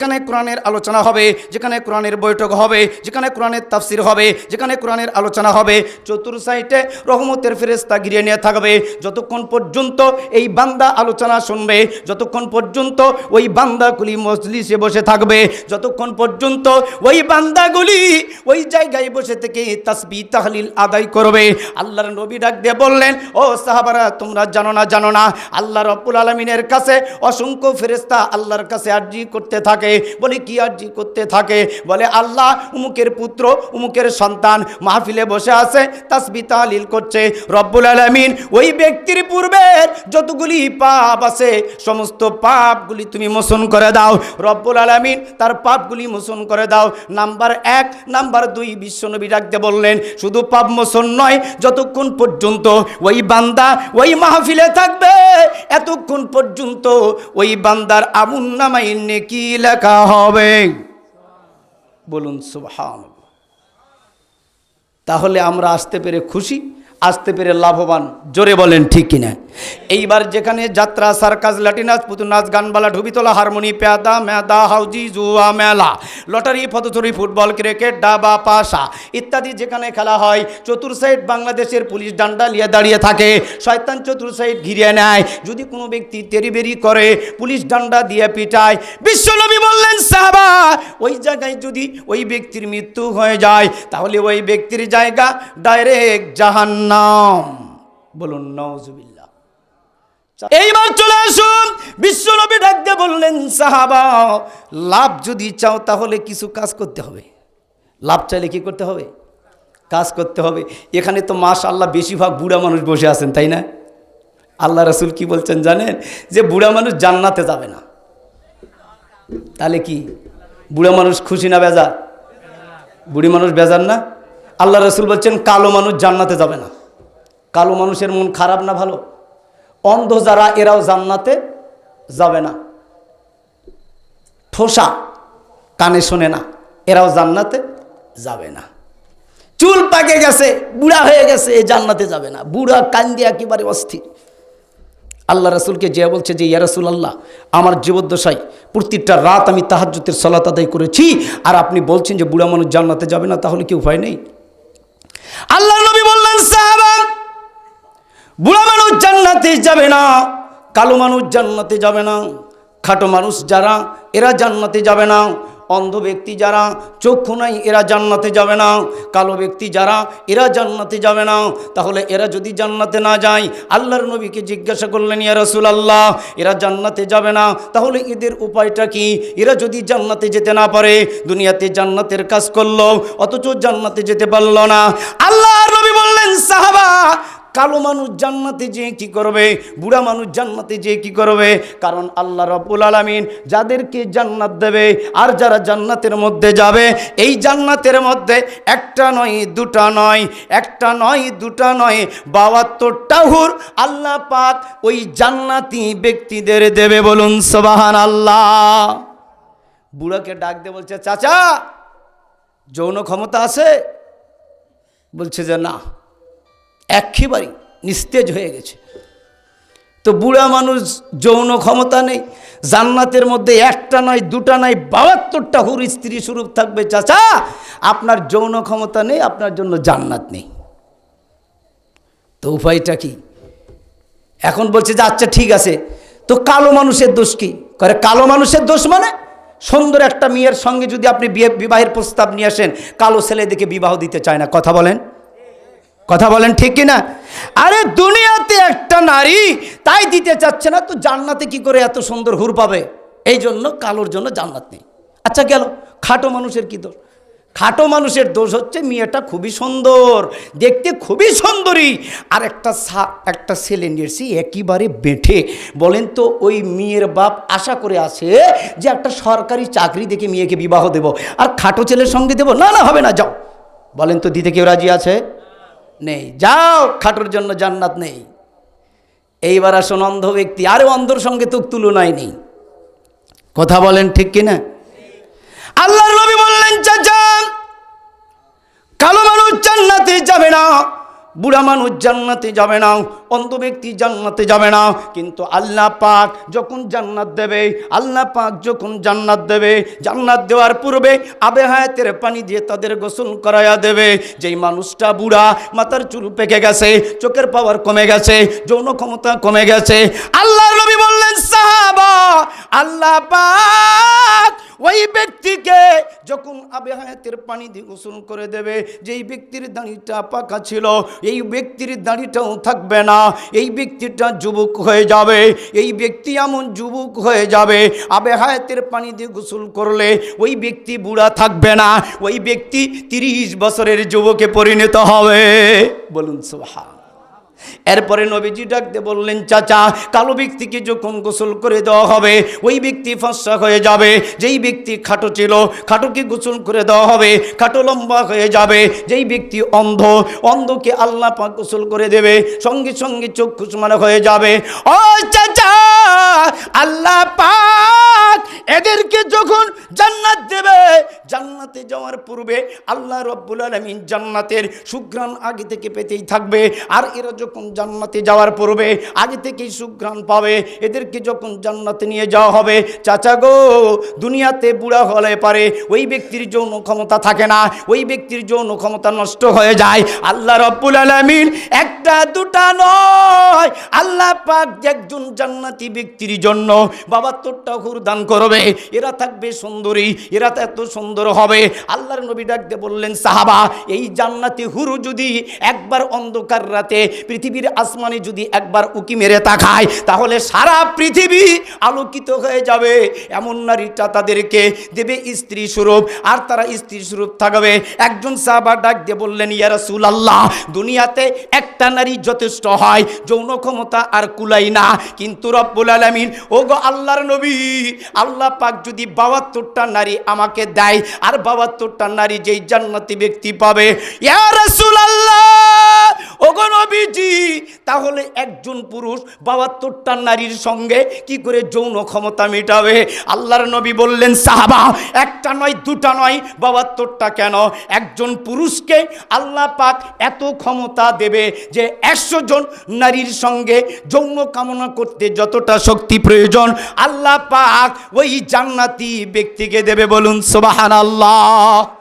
যেখানে কোরআনের আলোচনা হবে, যেখানে কোরআনের বৈঠক হবে, যেখানে কোরআনের তাফসির হবে, যেখানে কোরআনের আলোচনা হবে, চতুর সাইডে রহমতের ফেরেস্তা গিরিয়ে নিয়ে থাকবে। যতক্ষণ পর্যন্ত এই বান্দা আলোচনা শুনবে, যতক্ষণ পর্যন্ত ওই বান্দাগুলি মজলিসে বসে থাকবে, যতক্ষণ পর্যন্ত ওই বান্দাগুলি ওই জায়গায় বসে থেকে তাসবি, তাহলিল আদায় করবে। আল্লাহর নবী ডাক দিয়ে বললেন, ও সাহাবারা, তোমরা জানো না জানো না। আল্লাহ রব্বুল আলমিনের কাছে অসংখ্য ফেরেস্তা আল্লাহর কাছে আর্জি করতে থাকে। বলে কি আর্জি করতে থাকে? বলে, আল্লাহ উমুকের পুত্র, উমুকের সন্তান মাহফিলে বসে আছে, তাসবি তাহলিল করছে। রব্বুল আলমিন, ওই ব্যক্তির পূর্বের যতগুলি পাপ আছে, সমস্ত পাপগুলি তুমি মোচন করে দাও। রব্বুল আলমিন, তার পাপগুলি মোচন করে দাও। নাম্বার এক। নাম্বার দুই, বিশ্বনবী ডাকতে বললেন, শুধু পাপ মোচন নয়, যতক্ষণ পর্যন্ত ওই বান্দা ওই মাহফিলে থাকবে, এতক্ষণ পর্যন্ত ওই বান্দার আমুন নামাই নেকি লেখা হবে। বলুন সুবহান তাহলে আমরা আসতে পেরে খুশি, আসতে পেরে লাভবান। জোরে বলেন, ঠিক কিনা? এইবার যেখানে যাত্রা, সার্কাস লাটিনাস পুতুল নাচ গানবালা, ঢুবিতলা, হারমোনি, পেয়াদা মেদা হাউজি, জুয়া, মেলা, লটারি, ফতচুরি, ফুটবল, ক্রিকেট, ডাবা, পাশা ইত্যাদি যেখানে খেলা হয়, চতুর সাইড বাংলাদেশের পুলিশ ডান্ডা নিয়ে দাঁড়িয়ে থাকে। শয়তান চতুর সাইড ঘিরে নেয়। যদি কোনো ব্যক্তি তেরিবেরি করে, পুলিশ ডান্ডা দিয়ে পিটায়, বিশ্বনবী বললেন, সাহাবা, ওই জায়গায় যদি ওই ব্যক্তির মৃত্যু হয়ে যায়, তাহলে ওই ব্যক্তির জায়গা ডাইরেক্ট জাহান্নাম। বলুন নওজুবিল্লাহ এইবার চলে আসুন। বিশ্বনবী ডাকতে বললেন, সাহাবা, লাভ যদি চাও তাহলে কিছু কাজ করতে হবে। লাভ চাইলে কি করতে হবে? কাজ করতে হবে। এখানে তো মাস আল্লাহ বেশিরভাগ বুড়া মানুষ বসে আছেন, তাই না? আল্লাহ রসুল কি বলছেন জানেন? যে বুড়া মানুষ জান্নাতে যাবে না। তাহলে কি? বুড়া মানুষ খুশি না বেজার? বুড়ি মানুষ বেজার না? আল্লাহ রসুল বলছেন, কালো মানুষ জান্নাতে যাবে না। কালো মানুষের মন খারাপ না ভালো? অন্ধ যারা, এরাও জান্নাতে যাবে না। ঠোসা কানে শোনে না, এরাও জান্নাতে যাবে না। চুল পাকে গেছে, বুড়া হয়ে গেছে, এ জান্নাতে যাবে না। বুড়া কান্দি একেবারে অস্থির। আল্লাহ রসুলকে যে বলছে যে, ইয়া রসুল আল্লাহ আমার জীবদ্দশায় প্রত্যেকটা রাত আমি তাহাজ্যতের সলাত আদায় করেছি, আর আপনি বলছেন যে, বুড়া মানুষ জান্নাতে যাবে না, তাহলে কি উপায় নেই? আল্লাহ জান্নাতে যাবে না, কালো মানুষ জান্নাতে যাবে না, খাটো মানুষ যারা, এরা জান্নাতে যাবে না, অন্ধ ব্যক্তি যারা, চক্ষু নাই, এরা জান্নাতে যাবে না, কালো ব্যক্তি যারা, এরা জান্নাতে যাবে না, তাহলে এরা যদি জান্নাতে না যায়, আল্লাহর নবীকে জিজ্ঞাসা করলেন, ইয়া রসুল আল্লাহ এরা জান্নাতে যাবে না, তাহলে এদের উপায়টা কি? এরা যদি জান্নাতে যেতে না পারে, দুনিয়াতে জান্নাতের কাজ করল, অথচ জান্নাতে যেতে পারল না। আল্লাহর নবী বললেন, সাহাবা কালো মানুষ জান্নাতে যেয়ে কি করবে? বুড়া মানুষ জান্নাতে যেয়ে কি করবে? কারণ আল্লাহ রব্বুল আলমিন যাদেরকে জান্নাত দেবে, আর যারা জান্নাতের মধ্যে যাবে, এই জান্নাতের মধ্যে একটা নয়, দুটা নয়, একটা নয়, দুটা নয়, বাহাত্তরটা হুর আল্লাহ পাক ওই জান্নাতি ব্যক্তিদের দেবে বলুন সবাহান আল্লাহ বুড়াকে ডাক দে বলছে, চাচা, যৌন ক্ষমতা আছে? বলছে যে, না। একেবারেই নিস্তেজ হয়ে গেছে। তো বুড়া মানুষ যৌন ক্ষমতা নেই, জান্নাতের মধ্যে একটা নয়, দুটা নয়, বাহাত্তরটা হুর স্ত্রী স্বরূপ থাকবে। চাচা, আপনার যৌন ক্ষমতা নেই, আপনার জন্য জান্নাত নেই। তো উপায়টা কি? এখন বলছে যে আচ্ছা ঠিক আছে। তো কালো মানুষের দোষ কি? করে কালো মানুষের দোষ মানে সুন্দর একটা মেয়ের সঙ্গে যদি আপনি বিয়ে বিবাহের প্রস্তাব নিয়ে আসেন, কালো ছেলে দেখে বিবাহ দিতে চায় না। কথা বলেন। কথা বলেন ঠিক কিনা? আরে দুনিয়াতে একটা নারী তাই দিতে চাচ্ছে না, তো জান্নাতে কি করে এত সুন্দর হুর পাবে? এই জন্য কালোর জন্য জান্নাত নেই। আচ্ছা গেল, খাটো মানুষের কি দোষ? খাটো মানুষের দোষ হচ্ছে মেয়েটা খুবই সুন্দর, দেখতে খুবই সুন্দরী। আর একটা একটা ছেলে নিয়েছি একেবারে বেঁঠে, বলেন তো ওই মেয়ের বাপ আশা করে আছে যে একটা সরকারি চাকরি দেখে মেয়েকে বিবাহ দেব, আর খাটো ছেলের সঙ্গে দেব। না না, হবে না, যাও। বলেন তো দিতে কেউ রাজি আছে? নেই। যাও, খাটোর জন্য জান্নাত নেই। এইবার আসুন অন্ধ ব্যক্তি। আরও অন্ধর সঙ্গে তো তুলনায় নেই। কথা বলেন ঠিক কিনা আল্লাহর নবী বললেন চাচা কালো মানুষ জান্নাতে যাবে না বুড়া মানুষ জান্নাতে যাবে না, অন্ধ ব্যক্তি জান্নাতে যাবে না। কিন্তু আল্লাহ পাক যখন জান্নাত দেবে, আল্লাহ পাক যখন জান্নাত দেবে, জান্নাত দেওয়ার পূর্বে আবে হায়াতের পানি দিয়ে তাদের গোসল করাইয়া দেবে। যেই মানুষটা বুড়া, মাথার চুল পেকে গেছে, চোখের পাওয়ার কমে গেছে, যৌন ক্ষমতা কমে গেছে আল্লাহ নবী বললেন, সাহাবা, আল্লাহ পাক ওই ব্যক্তিকে যখন আবে হায়াতের পানি দিয়ে গোসল করে দেবে, যেই ব্যক্তির দাড়িটা পাকা ছিল, এই ব্যক্তির দাড়িটাও থাকবে না। এই ব্যক্তিটা যুবক হয়ে যাবে, এই ব্যক্তি এমন যুবক হয়ে যাবে, আবে হায়াতের পানি দিয়ে গোসল করলে ওই ব্যক্তি বুড়া থাকবে না। ওই ব্যক্তি তিরিশ বছরের যুবকে পরিণত হবে। বলুন সোহা এরপরে নবীজি ডাকতে বললেন, চাচা, কালো ব্যক্তিকে যখন গোসল করে দেওয়া হবে, ওই ব্যক্তি ফসা হয়ে যাবে। যেই ব্যক্তি খাটো ছিল, খাটোকে গোসল করে দেওয়া হবে, খাটো লম্বা হয়ে যাবে। যেই ব্যক্তি অন্ধ, অন্ধকে আল্লাহ পাক গোসল করে দেবে, সঙ্গে সঙ্গে চক্ষু সমান হয়ে যাবে। ও চাচা, আল্লাহ পাক এদেরকে যখন জান্নাত দেবে, জান্নাতে যাওয়ার পূর্বে আল্লাহ রব্বুল আলমিন জান্নাতের সুঘ্রাণ আগে থেকে পেতেই থাকবে। আর এরা যখন জান্নাতে যাওয়ার পূর্বে আগে থেকেই সুঘ্রাণ পাবে, এদেরকে যখন জান্নাতে নিয়ে যাওয়া হবে, চাচা গো, দুনিয়াতে বুড়া হলে পারে ওই ব্যক্তির যৌন ক্ষমতা থাকে না, ওই ব্যক্তির যৌন ক্ষমতা নষ্ট হয়ে যায়। আল্লাহ রব্বুল আলমিন একটা, দুটা নয়। আল্লাহ পাক একজন জান্নাতি ব্যক্তির জন্য বাবা তোরটা হুর দান করবে। এরা থাকবে সুন্দরী, এরা তো এত সুন্দর হবে। আল্লাহর নবী ডাকতে বললেন, সাহাবা, এই জান্নাতি হুরু যদি একবার অন্ধকার রাতে পৃথিবীর আসমানে যদি একবার উকি মেরে তাকায়, তাহলে সারা পৃথিবী আলোকিত হয়ে যাবে। এমন নারীটা তাদেরকে দেবে স্ত্রী স্বরূপ, আর তারা স্ত্রী স্বরূপ থাকবে। একজন সাহাবা ডাক দিয়ে বললেন, ইয়া রাসূল আল্লাহ দুনিয়াতে একটা নারী যথেষ্ট হয়, যৌন ক্ষমতা আর কুলাই না। কিন্তু রব্বুল আলামিন ও গো আল্লাহর নবী, আল্লাহ পাক যদি বাহাত্তরটা নারী আমাকে দেয়, আর বাহাত্তরটা নারী যেই জান্নাতি ব্যক্তি পাবে, ইয়া রাসূলুল্লাহ ও নবীজি, তাহলে একজন পুরুষ বাহাত্তরটা নারীর সঙ্গে কি করে যৌন ক্ষমতা মেটাবে? আল্লাহর নবী বললেন, সাহাবা, একটা নয়, দুটা নয়, বাহাত্তরটা কেন? একজন পুরুষকে আল্লাহ পাক এত ক্ষমতা দেবে যে একশো জন নারীর সঙ্গে যৌন কামনা করতে যতটা শক্তি প্রয়োজন, আল্লাহ পাক ওই জান্নাতি ব্যক্তিকে দেবে বলুন সোবাহান আল্লাহ